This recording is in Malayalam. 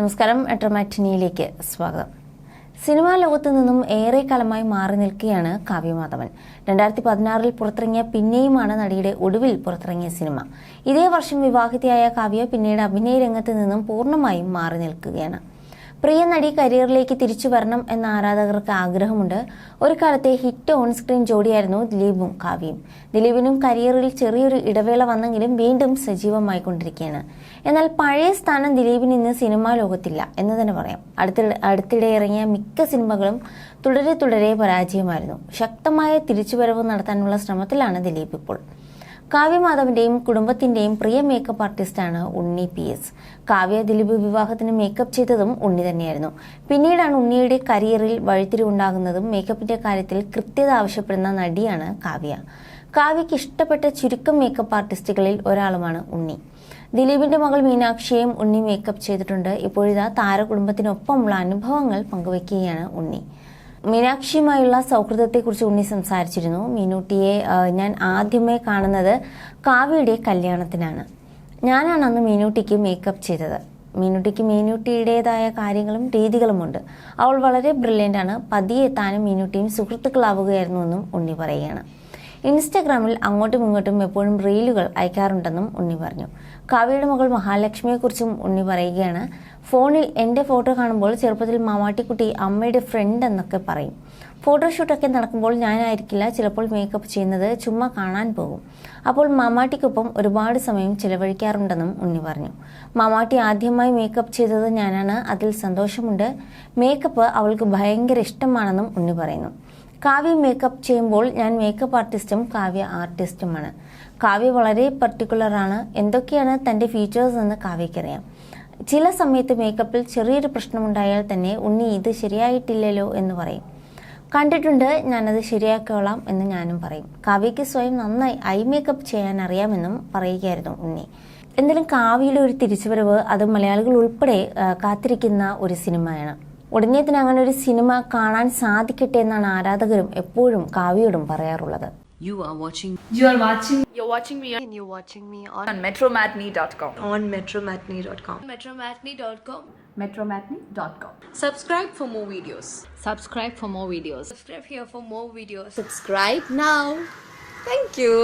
നമസ്കാരം എട്രമാറ്റിനിയിലേക്ക് സ്വാഗതം. സിനിമാ ലോകത്ത് നിന്നും ഏറെ കാലമായി മാറി നിൽക്കുകയാണ് കാവ്യമാധവൻ രണ്ടായിരത്തി പതിനാറിൽ പുറത്തിറങ്ങിയ പിന്നെയുമാണ് നടിയുടെ ഒടുവിൽ പുറത്തിറങ്ങിയ സിനിമ. ഇതേ വർഷം വിവാഹിതയായ കാവ്യ പിന്നീട് അഭിനയ രംഗത്ത് നിന്നും പൂർണമായും മാറി നിൽക്കുകയാണ്. പ്രിയ നടി കരിയറിലേക്ക് തിരിച്ചു വരണം എന്ന ആരാധകർക്ക് ആഗ്രഹമുണ്ട്. ഒരു കാലത്തെ ഹിറ്റ് ഓൺ സ്ക്രീൻ ജോഡിയായിരുന്നു ദിലീപും കാവ്യയും. ദിലീപിനും കരിയറിൽ ചെറിയൊരു ഇടവേള വന്നെങ്കിലും വീണ്ടും സജീവമായി കൊണ്ടിരിക്കുകയാണ്. എന്നാൽ പഴയ സ്ഥാനം ദിലീപിന് ഇന്ന് സിനിമാ ലോകത്തില്ല എന്ന് തന്നെ പറയാം. അടുത്തിടെ അടുത്തിടെ ഇറങ്ങിയ മിക്ക സിനിമകളും തുടരെ തുടരെ പരാജയമായിരുന്നു. ശക്തമായ തിരിച്ചുവരവ് നടത്താനുള്ള ശ്രമത്തിലാണ് ദിലീപ് ഇപ്പോൾ. കാവ്യമാധവന്റെയും കുടുംബത്തിന്റെയും പ്രിയ മേക്കപ്പ് ആർട്ടിസ്റ്റാണ് ഉണ്ണി പി എസ് കാവ്യ ദിലീപ് വിവാഹത്തിന് മേക്കപ്പ് ചെയ്തതും ഉണ്ണി തന്നെയായിരുന്നു. പിന്നീടാണ് ഉണ്ണിയുടെ കരിയറിൽ വഴിത്തിരിവുണ്ടാകുന്നതും മേക്കപ്പിന്റെ കാര്യത്തിൽ കൃത്യത ആവശ്യപ്പെടുന്ന നടിയാണ് കാവ്യ. കാവ്യയ്ക്ക് ഇഷ്ടപ്പെട്ട ചുരുക്കം മേക്കപ്പ് ആർട്ടിസ്റ്റുകളിൽ ഒരാളുമാണ് ഉണ്ണി. ദിലീപിന്റെ മകൾ മീനാക്ഷിയെയും ഉണ്ണി മേക്കപ്പ് ചെയ്തിട്ടുണ്ട്. ഇപ്പോഴിതാ താരകുടുംബത്തിനൊപ്പമുള്ള അനുഭവങ്ങൾ പങ്കുവയ്ക്കുകയാണ് ഉണ്ണി. മീനാക്ഷിയുമായുള്ള സൗഹൃദത്തെക്കുറിച്ച് ഉണ്ണി സംസാരിച്ചിരുന്നു. മീനൂട്ടിയെ ഞാൻ ആദ്യമേ കാണുന്നത് കാവ്യയുടെ കല്യാണത്തിനാണ്. ഞാനാണ് അന്ന് മീനൂട്ടിക്ക് മേക്കപ്പ് ചെയ്തത്. മീനൂട്ടിക്ക് മീനൂട്ടിയുടേതായ കാര്യങ്ങളും രീതികളുമുണ്ട്. അവൾ വളരെ ബ്രില്യന്റ് ആണ്. പതിയെ താനും മീനൂട്ടിയും സുഹൃത്തുക്കളാവുകയായിരുന്നു എന്നും ഉണ്ണി പറയുകയാണ്. ഇൻസ്റ്റഗ്രാമിൽ അങ്ങോട്ടും ഇങ്ങോട്ടും എപ്പോഴും റീലുകൾ അയക്കാറുണ്ടെന്നും ഉണ്ണി പറഞ്ഞു. കാവ്യയുടെ മകൾ മഹാലക്ഷ്മിയെക്കുറിച്ചും ഉണ്ണി പറയുകയാണ് ഫോണിൽ എന്റെ ഫോട്ടോ കാണുമ്പോൾ ചെറുപ്പത്തിൽ മാമാട്ടിക്കുട്ടി അമ്മയുടെ ഫ്രണ്ട് എന്നൊക്കെ പറയും. ഫോട്ടോഷൂട്ടൊക്കെ നടക്കുമ്പോൾ ഞാനായിരിക്കില്ല ചിലപ്പോൾ മേക്കപ്പ് ചെയ്യുന്നത് ചുമ്മാ കാണാൻ പോകും. അപ്പോൾ മാമാട്ടിക്കൊപ്പം ഒരുപാട് സമയം ചിലവഴിക്കാറുണ്ടെന്നും ഉണ്ണി പറഞ്ഞു. മാമാട്ടി ആദ്യമായി മേക്കപ്പ് ചെയ്തത് ഞാനാണ് അതിൽ സന്തോഷമുണ്ട്. മേക്കപ്പ് അവൾക്ക് ഭയങ്കര ഇഷ്ടമാണെന്നും ഉണ്ണി പറയുന്നു. കാവ്യ മേക്കപ്പ് ചെയ്യുമ്പോൾ ഞാൻ മേക്കപ്പ് ആർട്ടിസ്റ്റും കാവ്യ ആർട്ടിസ്റ്റുമാണ് കാവ്യ വളരെ പർട്ടിക്കുലറാണ് എന്തൊക്കെയാണ് തന്റെ ഫീച്ചേഴ്സ് എന്ന് കാവ്യക്കറിയാം ചില സമയത്ത് മേക്കപ്പിൽ ചെറിയൊരു പ്രശ്നമുണ്ടായാൽ തന്നെ ഉണ്ണി ഇത് ശരിയായിട്ടില്ലല്ലോ എന്ന് പറയും. കണ്ടിട്ടുണ്ട് ഞാനത് ശരിയാക്കോളാം എന്ന് ഞാനും പറയും. കാവ്യയ്ക്ക് സ്വയം നന്നായി ഐ മേക്കപ്പ് ചെയ്യാൻ അറിയാമെന്നും പറയുകയായിരുന്നു ഉണ്ണി. എന്തായാലും കാവ്യയുടെ ഒരു തിരിച്ചുവരവ് അത് മലയാളികൾ ഉൾപ്പെടെ കാത്തിരിക്കുന്ന ഒരു സിനിമയാണ്. ഉടനെ തന്നെ അങ്ങനെ ഒരു സിനിമ കാണാൻ സാധിക്കട്ടെ എന്നാണ് ആരാധകരും എപ്പോഴും കാവ്യയോടും പറയാറുള്ളത് You are watching You are watching You're watching me and you're watching me on, on metromatney.com. on metromatney.com. metromatney.com. Metromatney.com. Subscribe for more videos. Subscribe for more videos. Subscribe here for more videos. Subscribe now. Thank you.